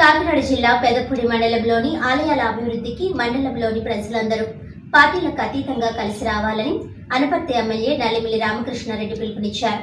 కాకినాడ జిల్లా పెదపూడి మండలంలోని ఆలయాల అభివృద్ధికి మండలంలోని ప్రజలందరూ పార్టీలకు అతీతంగా కలిసి రావాలని అనపర్తి ఎమ్మెల్యే నల్లిమిల్లి రామకృష్ణారెడ్డి పిలుపునిచ్చారు.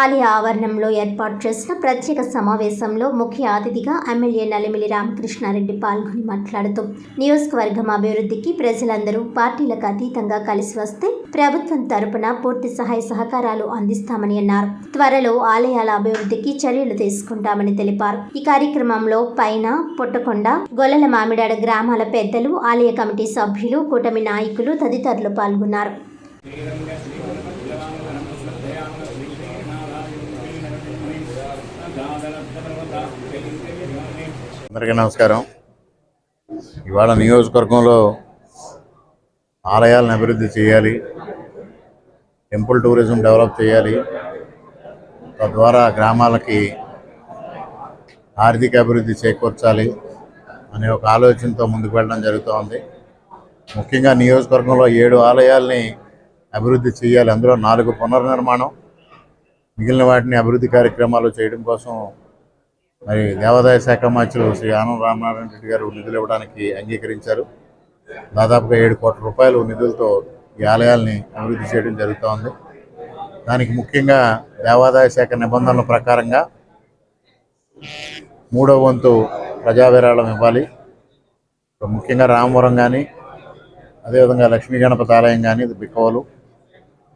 ఆలయ ఆవరణంలో ఏర్పాటు చేసిన ప్రత్యేక సమావేశంలో ముఖ్య అతిథిగా ఎమ్మెల్యే నలిమిలి రామకృష్ణారెడ్డి పాల్గొని మాట్లాడుతూ నియోజకవర్గం అభివృద్ధికి ప్రజలందరూ పార్టీలకు అతీతంగా కలిసి వస్తే ప్రభుత్వం తరపున పూర్తి సహాయ సహకారాలు అందిస్తామని అన్నారు. త్వరలో ఆలయాల అభివృద్ధికి చర్యలు తీసుకుంటామని తెలిపారు. ఈ కార్యక్రమంలో పైన పుట్టకొండ గొల్లల మామిడాడ గ్రామాల పెద్దలు ఆలయ కమిటీ సభ్యులు కూటమి నాయకులు తదితరులు పాల్గొన్నారు. అందరికీ నమస్కారం. ఇవాళ నియోజకవర్గంలో ఆలయాలను అభివృద్ధి చేయాలి టెంపుల్ టూరిజం డెవలప్ చేయాలి తద్వారా గ్రామాలకి ఆర్థిక అభివృద్ధి చేకూర్చాలి అనే ఒక ఆలోచనతో ముందుకు వెళ్ళడం జరుగుతోంది. ముఖ్యంగా నియోజకవర్గంలో ఏడు ఆలయాల్ని అభివృద్ధి చేయాలి. అందులో నాలుగు పునర్నిర్మాణం మిగిలిన వాటిని అభివృద్ధి కార్యక్రమాలు చేయడం కోసం మరి దేవాదాయ శాఖ మంత్రులు శ్రీ ఆనం రామనారాయణ రెడ్డి గారు నిధులు ఇవ్వడానికి అంగీకరించారు. దాదాపుగా ఏడు కోట్ల రూపాయలు నిధులతో ఈ ఆలయాల్ని అభివృద్ధి చేయడం జరుగుతోంది దానికి ముఖ్యంగా దేవాదాయ శాఖ నిబంధనల ప్రకారంగా మూడో వంతు ప్రజా విరాళం ఇవ్వాలి ముఖ్యంగా రామవరం కానీ అదేవిధంగా లక్ష్మీ గణపతి ఆలయం కానీ ఇది బిక్కవలు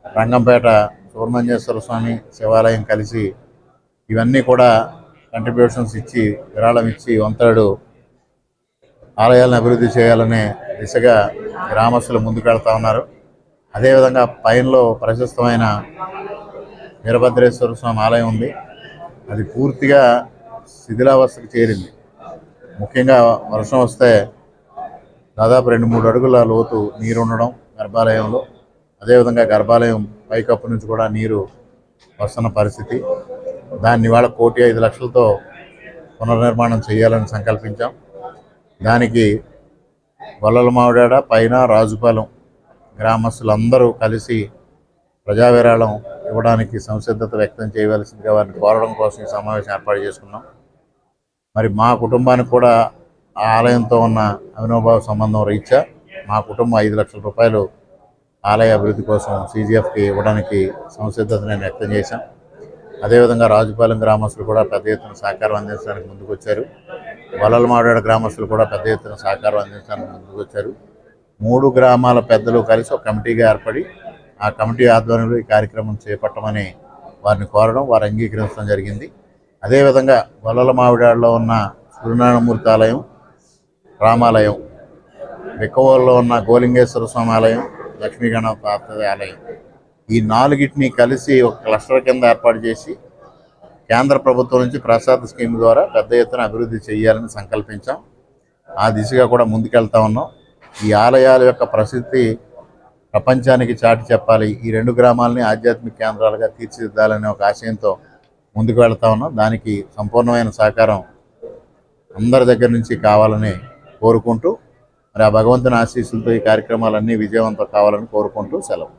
రంగంపేట సుబ్రహ్మణ్యేశ్వర స్వామి శివాలయం కలిసి ఇవన్నీ కూడా కంట్రిబ్యూషన్స్ ఇచ్చి విరాళం ఇచ్చి వంతడు ఆలయాలను అభివృద్ధి చేయాలనే దిశగా గ్రామస్తులు ముందుకెళ్తా ఉన్నారు. అదేవిధంగా పైనలో ప్రశస్తమైన వీరభద్రేశ్వర స్వామి ఆలయం ఉంది. అది పూర్తిగా శిథిలావస్థకు చేరింది. ముఖ్యంగా వర్షం వస్తే దాదాపు రెండు మూడు అడుగుల లోతు నీరు ఉండడం గర్భాలయంలో. అదేవిధంగా గర్భాలయం పైకప్పు నుంచి కూడా నీరు వస్తున్న పరిస్థితి. దాన్ని ఇవాళ కోటి ఐదు లక్షలతో పునర్నిర్మాణం చేయాలని సంకల్పించాం. దానికి గొల్లల మావిడాడ పైన రాజుపాలెం గ్రామస్తులందరూ కలిసి ప్రజా విరాళం ఇవ్వడానికి సంసిద్ధత వ్యక్తం చేయవలసిందిగా వారిని కోరడం కోసం ఈ సమావేశం ఏర్పాటు చేసుకున్నాం. మరి మా కుటుంబానికి కూడా ఆ ఆలయంతో ఉన్న అవినోభావ సంబంధం రీత్యా మా కుటుంబం ఐదు లక్షల రూపాయలు ఆలయ అభివృద్ధి కోసం సీజీఎఫ్కి ఇవ్వడానికి సంసిద్ధత నేను వ్యక్తం చేశాం. అదేవిధంగా రాజుపాలెం గ్రామస్తులు కూడా పెద్ద ఎత్తున సహకారం అందించడానికి ముందుకొచ్చారు. వచ్చారు గ్రామస్తులు కూడా పెద్ద ఎత్తున సహకారం అందించడానికి ముందుకొచ్చారు. మూడు గ్రామాల పెద్దలు కలిసి ఒక కమిటీగా ఏర్పడి ఆ కమిటీ ఆధ్వర్యంలో ఈ కార్యక్రమం చేపట్టమని వారిని కోరడం వారు అంగీకరించడం జరిగింది. అదేవిధంగా వలల మావిడాడులో ఉన్న సూర్యనారాయణమూర్తి ఆలయం రామాలయం బిక్కవోల్లో ఉన్న గోలింగేశ్వర స్వామి ఆలయం లక్ష్మీ ఆలయం ఈ నాలుగిటిని కలిసి ఒక క్లస్టర్ కింద ఏర్పాటు చేసి కేంద్ర ప్రభుత్వం నుంచి ప్రసాద్ స్కీమ్ ద్వారా పెద్ద ఎత్తున అభివృద్ధి చేయాలని సంకల్పించాం. ఆ దిశగా కూడా ముందుకెళ్తా ఉన్నాం. ఈ ఆలయాల యొక్క ప్రసిద్ధి ప్రపంచానికి చాటి చెప్పాలి. ఈ రెండు గ్రామాలని ఆధ్యాత్మిక కేంద్రాలుగా తీర్చిదిద్దాలనే ఒక ఆశయంతో ముందుకు వెళ్తా ఉన్నాం. దానికి సంపూర్ణమైన సహకారం అందరి దగ్గర నుంచి కావాలని కోరుకుంటూ మరి ఆ భగవంతుని ఆశీస్సులతో ఈ కార్యక్రమాలన్నీ విజయవంతం కావాలని కోరుకుంటూ సెలవు.